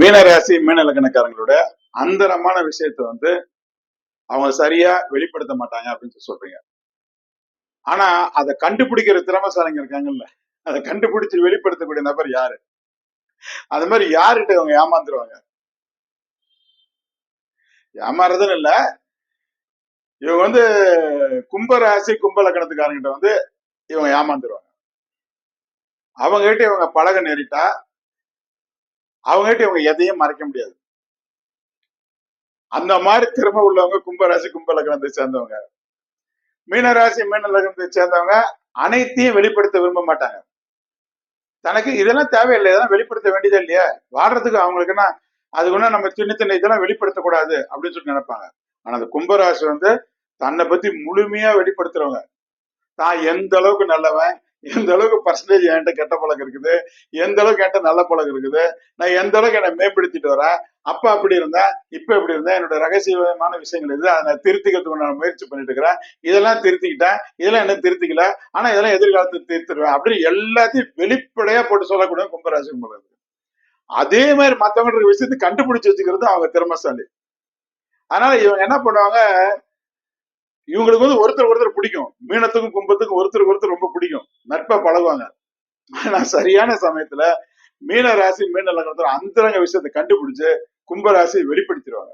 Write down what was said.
மீனராசி மீன இலக்கணக்காரங்களோட அந்தரமான விஷயத்த வந்து அவங்க சரியா வெளிப்படுத்த மாட்டாங்க அப்படின்னு சொல்லி சொல்றீங்க. ஆனா அதை கண்டுபிடிக்கிற திறமசாலிங்க இருக்காங்கல்ல. அதை கண்டுபிடிச்சு வெளிப்படுத்தக்கூடிய நபர் யாரு? அது மாதிரி யாருகிட்ட இவங்க ஏமாந்துருவாங்க? ஏமாறுறதுன்னு இல்ல. இவங்க வந்து கும்பராசி கும்ப லக்கணத்துக்காரங்கிட்ட வந்து இவங்க ஏமாந்துருவாங்க. அவங்க கிட்ட இவங்க பழக நேரிட்டா அவங்ககிட்ட இவங்க எதையும் மறைக்க முடியாது. அந்த மாதிரி திறமை உள்ளவங்க கும்பராசி கும்பலக்னத்தை சேர்ந்தவங்க. மீனராசி மீன லக்னத்தை சேர்ந்தவங்க அனைத்தையும் வெளிப்படுத்த விரும்ப மாட்டாங்க. தனக்கு இதெல்லாம் தேவையில்லை இதெல்லாம் வெளிப்படுத்த வேண்டியதே இல்லையா. வாடுறதுக்கு அவங்களுக்குன்னா அது நம்ம சின்ன சின்ன இதெல்லாம் வெளிப்படுத்தக்கூடாது அப்படின்னு சொல்லி நினைப்பாங்க. ஆனா அந்த கும்பராசி வந்து தன்னை பத்தி முழுமையா வெளிப்படுத்துறவங்க. தான் எந்த அளவுக்கு நல்லவன் எந்த அளவுக்கு பர்சன்டேஜ் என்கிட்ட கெட்ட பழக்கம் இருக்குது? எந்த அளவுக்கு என்கிட்ட நல்ல பழக்கம் இருக்குது? நான் எந்த அளவுக்கு என்னை மேம்படுத்திட்டு வரேன்? அப்ப அப்படி இருந்தேன் இப்ப இப்படி இருந்தேன் என்னோட ரகசியமான விஷயங்கள் இது அதை நான் திருத்திக்கிறதுக்கு நான் முயற்சி பண்ணிட்டு இருக்கிறேன். இதெல்லாம் திருத்திக்கிட்டேன். இதெல்லாம் என்ன திருத்திக்கல? ஆனா இதெல்லாம் எதிர்காலத்தில் திருத்திடுவேன் அப்படின்னு எல்லாத்தையும் வெளிப்படையா போட்டு சொல்லக்கூடிய கும்பராசி கும்பராசி அதே மாதிரி மற்றவங்களுக்கு விஷயத்தை கண்டுபிடிச்சு வச்சுக்கிறது அவங்க திறமசாலி. அதனால இவங்க என்ன பண்ணுவாங்க? இவங்களுக்கு வந்து ஒருத்தர் ஒருத்தர் பிடிக்கும். மீனத்துக்கும் கும்பத்துக்கும் ஒருத்தருக்கு ஒருத்தர் ரொம்ப பிடிக்கும். நட்பா பழகுவாங்க. ஆனா சரியான சமயத்துல மீன ராசி மீன லக்னத்துல அந்தரங்க விஷயத்தை கண்டுபிடிச்சு கும்பராசி வெளிப்படுத்திடுவாங்க.